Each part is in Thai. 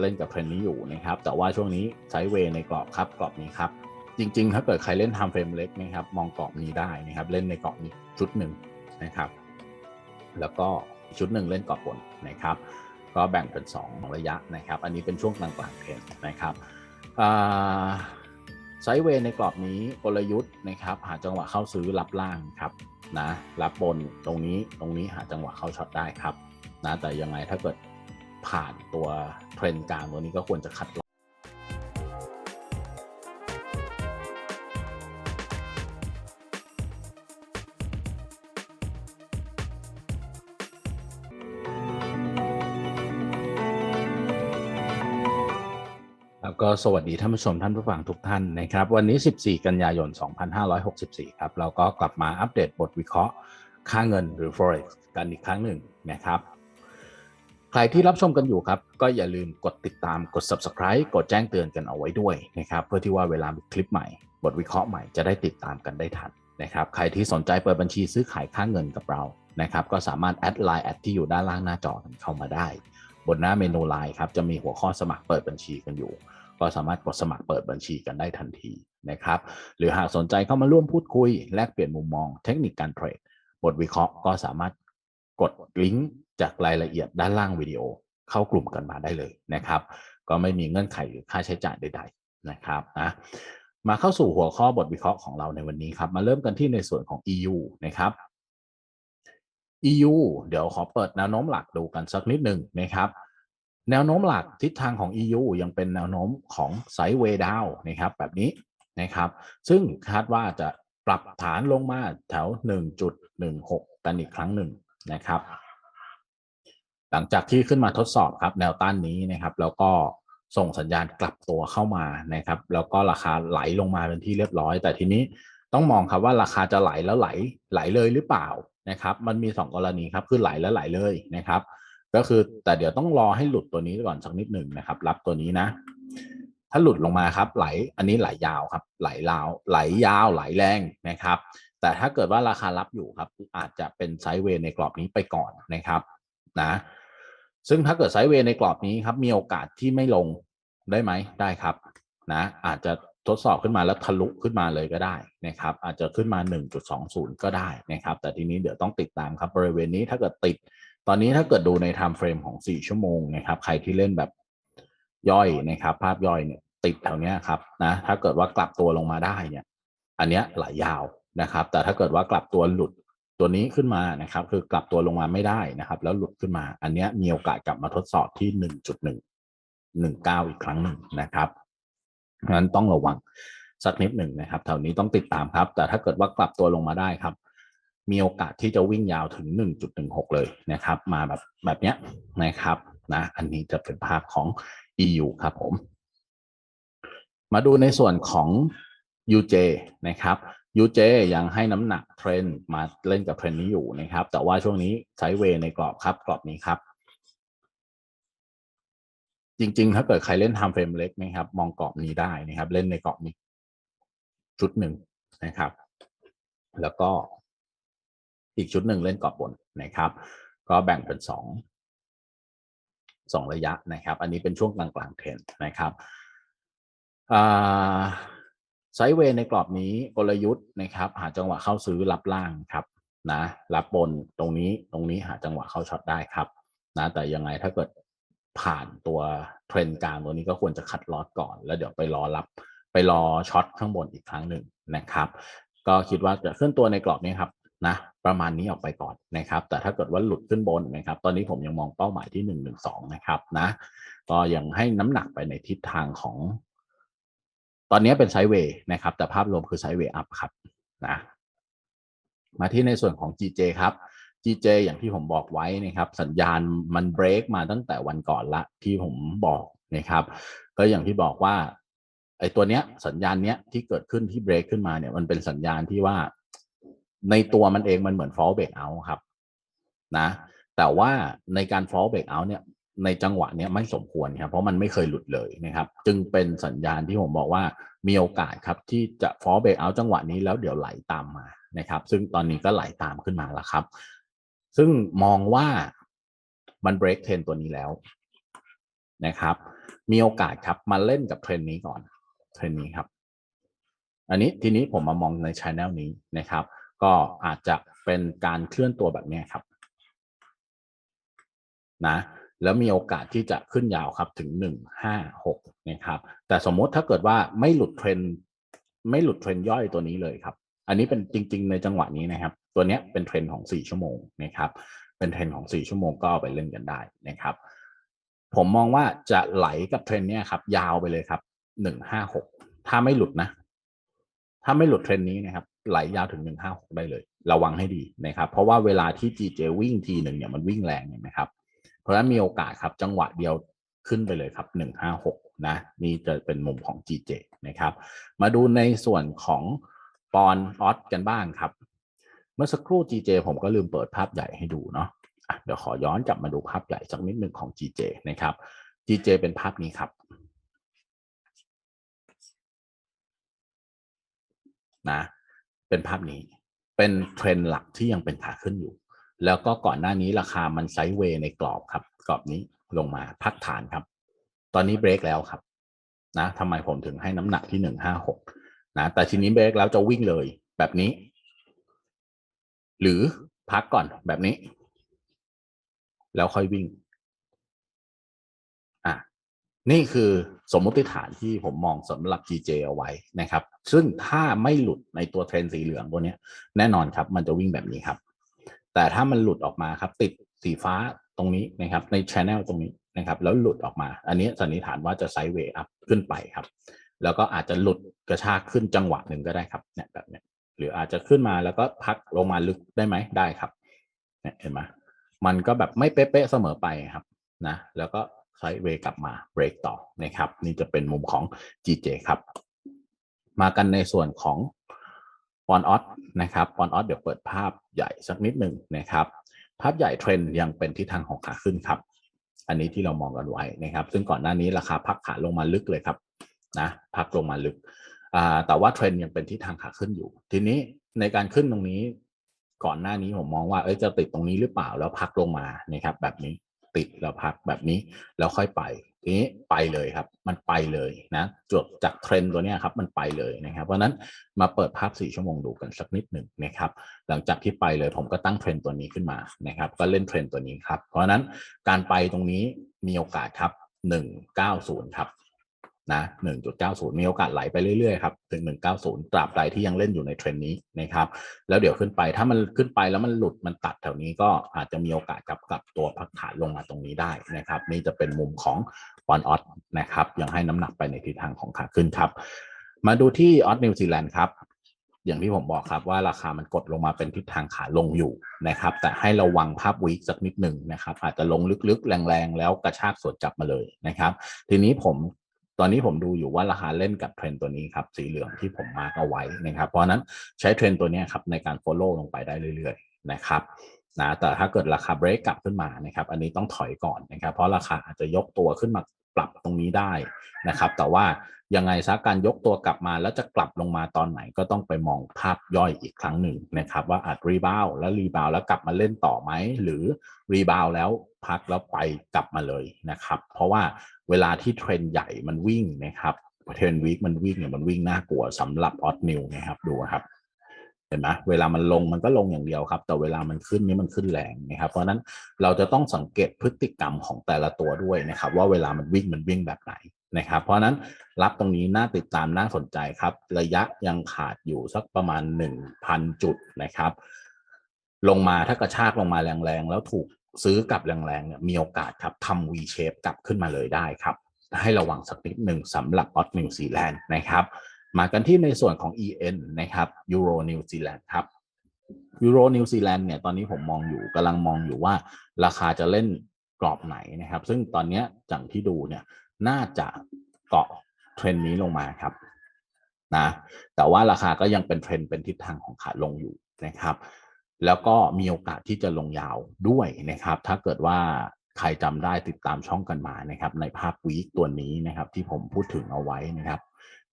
เล่นกับเทรนนี้อยู่นะครับ แต่ว่าช่วงนี้ไซเวย์ในกรอบครับกรอบนี้ครับ จริง ๆ ถ้าเกิดใครเล่น time frame เล็กนะครับ มองกรอบนี้ได้นะครับ เล่นในกรอบนี้ชุดหนึ่งนะครับ แล้วก็ชุดหนึ่งเล่นกรอบบนนะครับ ก็แบ่งเป็น 2 ระยะนะครับ อันนี้เป็นช่วงกลางๆเทรนนะครับไซเวย์ในกรอบนี้กลยุทธ์นะครับ หาจังหวะเข้าซื้อรับล่างครับนะรับบนตรงนี้ตรงนี้หาจังหวะเข้าช็อตได้ครับนะแต่ยังไงถ้าเกิด ผ่านตัวเทรนด์กลางตัวนี้ก็ควรจะคัดลอกแล้วก็สวัสดีท่านผู้ชมท่านผู้ฟังทุกท่านนะครับ วันนี้ 14 กันยายน 2564 ครับ เราก็กลับมาอัปเดตบทวิเคราะห์ค่าเงินหรือ forex กันอีกครั้งหนึ่งนะครับ ใครที่รับชมกันอยู่ครับ ก็อย่าลืมกดติดตามกด subscribe กดแจ้งเตือนกันเอาไว้ด้วยนะครับ เพื่อที่ว่าเวลามีคลิปใหม่ บทวิเคราะห์ใหม่จะได้ติดตามกันได้ทันนะครับ ใครที่สนใจเปิดบัญชีซื้อขายค่าเงินกับเรานะครับ ก็สามารถแอดไลน์แอดที่อยู่ด้านล่างหน้าจอเข้ามาได้ บนหน้าเมนูไลน์ครับจะมีหัวข้อสมัครเปิดบัญชีกันอยู่ ก็สามารถกดสมัครเปิดบัญชีกันได้ทันทีนะครับ หรือหากสนใจเข้ามาร่วมพูดคุย แลกเปลี่ยนมุมมอง เทคนิคการเทรดบทวิเคราะห์ก็สามารถกดลิงก์ จากรายละเอียดด้านล่างวิดีโอเข้ากลุ่มกันมาได้เลยนะครับ ก็ไม่มีเงื่อนไขหรือค่าใช้จ่ายใด ๆนะครับนะมาเข้าสู่หัวข้อบทวิเคราะห์ของเราในวันนี้ครับ มาเริ่มกันที่ในส่วนของ EU นะครับ EU เดี๋ยวขอเปิดแนวโน้มหลักดูกันสักนิดหนึ่งนะครับแนวโน้มหลักทิศทางของ EU ยังเป็นแนวโน้มของไซด์เวดาวนะครับแบบนี้นะครับซึ่งคาดว่าจะปรับฐานลงมาแถว 1.16 กันอีกครั้งหนึ่งนะครับ หลังจากที่ขึ้นมาทดสอบครับแนวต้านนี้นะครับ แล้วก็ส่งสัญญาณกลับตัวเข้ามานะครับ แล้วก็ราคาไหลลงมาเป็นที่เรียบร้อย แต่ทีนี้ต้องมองครับว่าราคาจะไหลแล้วไหลไหลเลยหรือเปล่านะครับ มันมี 2 กรณีครับคือไหลแล้วไหลเลยนะครับ ก็คือแต่เดี๋ยวต้องรอให้หลุดตัวนี้ก่อนสักนิดหนึ่งนะครับ รับตัวนี้นะ ถ้าหลุดลงมาครับ ไหลอันนี้ไหลยาวครับ ไหลลาว ไหลยาวไหลแรงนะครับ แต่ถ้าเกิดว่าราคารับอยู่ครับ อาจจะเป็นไซด์เวย์ในกรอบนี้ไปก่อนนะครับ นะ ซึ่งถ้าเกิดไซด์เวย์ในกรอบนี้ครับ มีโอกาสที่ไม่ลงได้ไหมได้ครับนะอาจจะทดสอบขึ้นมาแล้วทะลุขึ้นมาเลยก็ได้นะครับ อาจจะขึ้นมา 1.20 ก็ได้นะครับ แต่ทีนี้เดี๋ยวต้องติดตามครับบริเวณนี้ถ้าเกิดติด ตอนนี้ถ้าเกิดดูใน time frame ของ 4 ชั่วโมงนะครับ ใครที่เล่นแบบย่อยนะครับ ภาพย่อยเนี่ยติดแถวเนี้ยครับนะถ้าเกิดว่ากลับตัวลงมาได้เนี่ย อันเนี้ยไหลยาวนะครับ แต่ถ้าเกิดว่ากลับตัวหลุด ตัวนี้ขึ้นมานะครับ คือกลับตัวลงมาไม่ได้นะครับ แล้วหลุดขึ้นมา อันเนี้ยมีโอกาสกลับมาทดสอบที่ 1.119 อีกครั้งหนึ่งนะครับนั้นต้องระวังสักนิดหนึ่งนะครับแถวนี้ต้องติดตามครับ แต่ถ้าเกิดว่ากลับตัวลงมาได้ครับ มีโอกาสที่จะวิ่งยาวถึง 1.16 เลยนะครับ มาแบบแบบเนี้ยนะครับนะอันนี้จะเป็นภาพของ EU ครับผม มาดูในส่วนของ UJ นะครับ UJ ยังให้น้ำหนักเทรนด์มาเล่นกับเทรนด์นี้อยู่นะครับ แต่ว่าช่วงนี้ไซด์เวย์ในกรอบครับ กรอบนี้ครับ จริง ๆ ถ้าเกิดใครเล่น time frame เล็กนะครับ มองกรอบนี้ได้นะครับ เล่นในกรอบนี้ ชุดหนึ่งนะครับ แล้วก็อีกชุดหนึ่งเล่นกรอบบนนะครับ ก็แบ่งเป็นสองสองระยะนะครับ อันนี้เป็นช่วงกลางๆเทรนนะครับอ่า ไซเวย์ในกรอบนี้กลยุทธ์นะครับ หาจังหวะเข้าซื้อรับล่างครับนะรับบนตรงนี้ตรงนี้หาจังหวะเข้าช็อตได้ครับนะแต่ยังไงถ้าเกิดผ่านตัวเทรนกลางตัวนี้ก็ควรจะคัดลอสก่อน แล้วเดี๋ยวไปรอรับไปรอช็อตข้างบนอีกครั้งหนึ่งนะครับ ก็คิดว่าจะเคลื่อนตัวในกรอบนี้ครับนะประมาณนี้ออกไปก่อนนะครับ แต่ถ้าเกิดว่าหลุดขึ้นบนนะครับ ตอนนี้ผมยังมองเป้าหมายที่หนึ่งหนึ่งสองนะครับนะก็ยังให้น้ำหนักไปในทิศทางของ ตอนนี้เป็นไซด์เวย์นะครับ แต่ภาพรวมคือไซด์เวย์อัพครับนะมาที่ในส่วนของ GJ ครับ GJ อย่างที่ผมบอกไว้นะครับ สัญญาณมันเบรกมาตั้งแต่วันก่อนละที่ผมบอกนะครับ ก็อย่างที่บอกว่าไอ้ตัวเนี้ยสัญญาณเนี้ยที่เกิดขึ้นที่เบรกขึ้นมาเนี่ยมันเป็นสัญญาณที่ว่าในตัวมันเองมันเหมือน fall break out ครับนะแต่ว่าในการ fall break out เนี่ย ในจังหวะนี้ไม่สมควรครับเพราะมันไม่เคยหลุดเลยนะครับ จึงเป็นสัญญาณที่ผมบอกว่ามีโอกาสครับที่จะ fall break out จังหวะนี้แล้วเดี๋ยวไหลตามมานะครับ ซึ่งตอนนี้ก็ไหลตามขึ้นมาแล้วครับ ซึ่งมองว่ามัน break trend ตัวนี้แล้วนะครับ มีโอกาสครับมาเล่นกับเทรนนี้ก่อนเทรนนี้ครับ อันนี้ทีนี้ผมมามองในช anel นี้นะครับ ก็อาจจะเป็นการเคลื่อนตัวแบบนี้ครับ นะ แล้วมีโอกาสที่จะขึ้นยาวครับถึง 1 5 6นะครับแต่สมมติถ้าเกิดว่าไม่หลุดเทรนไม่หลุดเทรนย่อยตัวนี้เลยครับ อันนี้เป็นจริง ๆ ในจังหวะนี้นะครับ ตัวเนี้ยเป็นเทรนของ 4 ชั่วโมงนะครับเป็นเทรนของ 4 ชั่วโมงก็ไปเล่นกันได้นะครับ ผมมองว่าจะไหลกับเทรนเนี้ยครับ ยาวไปเลยครับ 156 ถ้าไม่หลุดนะ ถ้าไม่หลุดเทรนนี้นะครับไหลยาวถึง 156 ได้เลย ระวังให้ดีนะครับ เพราะว่าเวลาที่ GJ วิ่งทีหนึ่งเนี่ยมันวิ่งแรงเห็นไหมครับ ราะฉะนั้นมีโอกาสครับจังหวะเดียวขึ้นไปเลยครับ 156 นะ นี่จะเป็นมุมของ GJ นะครับ มาดูในส่วนของปอนออสกันบ้างครับ เมื่อสักครู่ GJ ผมก็ลืมเปิดภาพใหญ่ให้ดูเนาะะเดี๋ยวขอย้อนกลับมาดูภาพใหญ่สักนิดหนึ่งของ GJ นะครับ GJ เป็นภาพนี้ครับนะเป็นภาพนี้เป็นเทรนหลักที่ยังเป็นขาขึ้นอยู่ แล้วก็ก่อนหน้านี้ราคามันไซด์เวย์ในกรอบครับ กรอบนี้ลงมาพักฐานครับ ตอนนี้เบรกแล้วครับ นะทำไมผมถึงให้น้ำหนักที่หนึ่งห้าหกนะแต่ทีนี้เบรกแล้วจะวิ่งเลยแบบนี้ หรือพักก่อนแบบนี้ แล้วค่อยวิ่ง อะนี่คือสมมติฐานที่ผมมองสำหรับ GJ เอาไว้นะครับ ซึ่งถ้าไม่หลุดในตัวเทรนสีเหลืองตัวนี้แน่นอนครับ มันจะวิ่งแบบนี้ครับ แต่ถ้ามันหลุดออกมาครับ ติดสีฟ้าตรงนี้นะครับ ใน Channel ตรงนี้นะครับ แล้วหลุดออกมา อันนี้สันนิษฐานว่าจะไซด์เวย์อัพขึ้นไปครับ แล้วก็อาจจะหลุดกระชากขึ้นจังหวะหนึ่งก็ได้ครับเนี่ยแบบเนี้ยหรืออาจจะขึ้นมาแล้วก็พักลงมาลึกได้ไหมได้ครับเนี่ยเห็นไหมมันก็แบบไม่เป๊ะๆเสมอไปครับนะ แล้วก็ไซด์เวย์กลับมาเบรกต่อนะครับ นี่จะเป็นมุมของ GJ ครับ มากันในส่วนของ ปอนออสนะครับปอนออสเดี๋ยวเปิดภาพใหญ่สักนิดหนึ่งนะครับ ภาพใหญ่เทรนด์ยังเป็นทิศทางของขาขึ้นครับ อันนี้ที่เรามองกันไว้นะครับ ซึ่งก่อนหน้านี้ราคาพักขาลงมาลึกเลยครับนะพักลงมาลึกแต่ว่าเทรนด์ยังเป็นทิศทางขาขึ้นอยู่ ทีนี้ในการขึ้นตรงนี้ ก่อนหน้านี้ผมมองว่าเอ้ยจะติดตรงนี้หรือเปล่าแล้วพักลงมานะครับ แบบนี้ติดแล้วพักแบบนี้แล้วค่อยไป นี้ไปเลยครับ มันไปเลยนะจบจากเทรนด์ตัวนี้ครับมันไปเลยนะครับ เพราะนั้นมาเปิดภาพ 4 ชั่วโมงดูกันสักนิดหนึ่งนะครับ หลังจากที่ไปเลยผมก็ตั้งเทรนด์ตัวนี้ขึ้นมานะครับ ก็เล่นเทรนด์ตัวนี้ครับ เพราะฉะนั้นการไปตรงนี้มีโอกาสครับ 190 ครับ นะ1.90 มีโอกาสไหลไปเรื่อยๆครับถึง 190 ตราบใดที่ยังเล่นอยู่ในเทรนด์นี้นะครับแล้วเดี๋ยวขึ้นไปถ้ามันขึ้นไปแล้วมันหลุดมันตัดแถวนี้ก็อาจจะมีโอกาสกลับกลับตัวพักฐานลงมาตรงนี้ได้นะครับนี่จะเป็นมุมของปอนออสนะครับยังให้น้ำหนักไปในทิศทางของขาขึ้นครับ มาดูที่ออสนิวซีแลนด์ครับอย่างที่ผมบอกครับว่าราคามันกดลงมาเป็นทิศทางขาลงอยู่นะครับ แต่ให้ระวังภาพวีคสักนิดหนึ่งนะครับ อาจจะลงลึกๆ แรงๆ แล้วกระชากสวนจับมาเลยนะครับ ทีนี้ผม ตอนนี้ผมดูอยู่ว่าราคาเล่นกับเทรนตัวนี้ครับ สีเหลืองที่ผมมาร์กเอาไว้นะครับ เพราะนั้นใช้เทรนตัวนี้ครับในการ follow ลงไปได้เรื่อยๆนะครับนะแต่ถ้าเกิดราคาเบรกกลับขึ้นมานะครับ อันนี้ต้องถอยก่อนนะครับ เพราะราคาอาจจะยกตัวขึ้นมา ปรับตรงนี้ได้นะครับ แต่ว่ายังไงซะการยกตัวกลับมาแล้วจะกลับลงมาตอนไหนก็ต้องไปมองภาพย่อยอีกครั้งหนึ่งนะครับ ว่าอาจรีบาวแล้วรีบาวแล้วกลับมาเล่นต่อไหมหรือรีบาวแล้วพักแล้วไปกลับมาเลยนะครับ เพราะว่าเวลาที่เทรนใหญ่มันวิ่งนะครับเทรนวีคมันวิ่งเนี่ยมันวิ่งน่ากลัวสำหรับออสนิวนะครับดูครับ เห็นไหมเวลามันลงมันก็ลงอย่างเดียวครับ แต่เวลามันขึ้นนี่มันขึ้นแรงนะครับ เพราะนั้นเราจะต้องสังเกตพฤติกรรมของแต่ละตัวด้วยนะครับ ว่าเวลามันวิ่งมันวิ่งแบบไหนนะครับ เพราะนั้นรับตรงนี้น่าติดตามน่าสนใจครับ ระยะยังขาดอยู่สักประมาณ 1,000 จุดนะครับ ลงมาถ้ากระชากลงมาแรงๆ แล้วถูกซื้อกลับแรงๆเนี่ยมีโอกาสครับทำ V shape กลับขึ้นมาเลยได้ครับ ให้ระวังสักนิดหนึ่งสำหรับออสนิวซีแลนด์นะครับ มากันที่ในส่วนของ EN นะครับยูโรนิวซีแลนด์ครับยูโรนิวซีแลนด์เนี่ยตอนนี้ผมมองอยู่กำลังมองอยู่ว่า ราคาจะเล่นกรอบไหนนะครับ ซึ่งตอนนี้จากที่ดูเนี่ยน่าจะเกาะเทรนนี้ลงมาครับนะแต่ว่าราคาก็ยังเป็นเทรนเป็นทิศทางของขาลงอยู่นะครับ แล้วก็มีโอกาสที่จะลงยาวด้วยนะครับ ถ้าเกิดว่าใครจำได้ติดตามช่องกันมานะครับ ในภาพวีคตัวนี้นะครับ ที่ผมพูดถึงเอาไว้นะครับ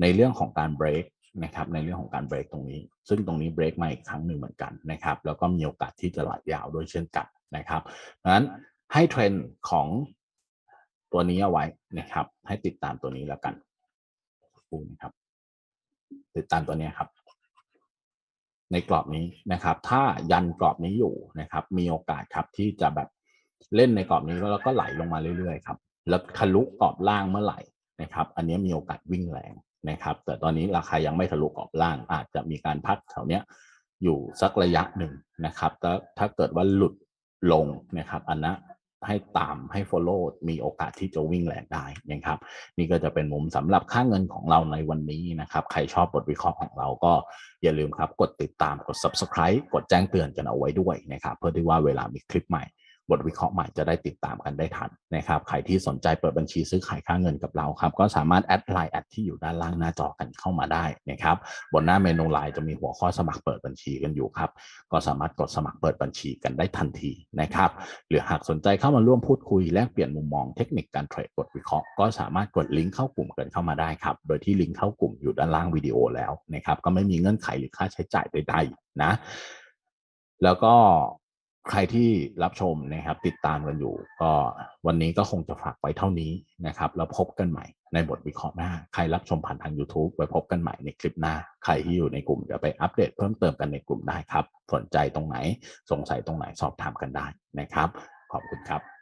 ในเรื่องของการเบรกนะครับในเรื่องของการเบรกตรงนี้ ซึ่งตรงนี้เบรกมาอีกครั้งหนึ่งเหมือนกันนะครับแล้วก็มีโอกาสที่จะไหลยาวด้วยเช่นกันนะครับเพราะฉะนั้นให้เทรนด์ของตัวนี้เอาไว้นะครับ ให้ติดตามตัวนี้แล้วกันูนะครับ ติดตามตัวนี้ครับ ในกรอบนี้นะครับ ถ้ายันกรอบนี้อยู่นะครับ มีโอกาสครับที่จะแบบเล่นในกรอบนี้แล้วก็ไหลลงมาเรื่อยๆครับแล้วทะลุกรอบล่างเมื่อไหร่นะครับ อันนี้มีโอกาสวิ่งแรง นะครับ แต่ตอนนี้ราคายังไม่ทะลุกรอบล่างอาจจะมีการพักแถวเนี้ยอยู่สักระยะหนึ่งนะครับแต่ถ้าเกิดว่าหลุดลงนะครับ อันนั้ให้ตามให้ follow มีโอกาสที่จะวิ่งแรงได้นะครับ นี่ก็จะเป็นมุมสำหรับค่าเงินของเราในวันนี้นะครับ ใครชอบบทวิเคราะห์ของเราก็อย่าลืมครับ กดติดตามกด subscribe กดแจ้งเตือนกันเอาไว้ด้วยนะครับ เพื่อที่ว่าเวลามีคลิปใหม่ บทวิเคราะห์ใหม่จะได้ติดตามกันได้ทันนะครับใครที่สนใจเปิดบัญชีซื้อขายค่าเงินกับเราครับ ก็สามารถแอดไลน์แอดที่อยู่ด้านล่างหน้าจอกันเข้ามาได้นะครับบนหน้าเมนูไลน์จะมีหัวข้อสมัครเปิดบัญชีกันอยู่ครับ ก็สามารถกดสมัครเปิดบัญชีกันได้ทันทีนะครับ หรือหากสนใจเข้ามาร่วมพูดคุยแลกเปลี่ยนมุมมองเทคนิคการเทรดบทวิเคราะห์ก็สามารถกดลิงก์เข้ากลุ่มกันเข้ามาได้ครับ โดยที่ลิงก์เข้ากลุ่มอยู่ด้านล่างวิดีโอแล้วนะครับ ก็ไม่มีเงื่อนไขหรือค่าใช้จ่ายใดๆนะ แล้วก็ ใครที่รับชมนะครับติดตามกันอยู่ ก็วันนี้ก็คงจะฝากไว้เท่านี้นะครับแล้วพบกันใหม่ในบทวิเคราะห์หน้า ใครรับชมผ่านทาง YouTube ไว้พบกันใหม่ในคลิปหน้า ใครที่อยู่ในกลุ่มเดี๋ยวไปอัปเดตเพิ่มเติมกันในกลุ่มได้ครับ สนใจตรงไหนสงสัยตรงไหนสอบถามกันได้นะครับ ขอบคุณครับ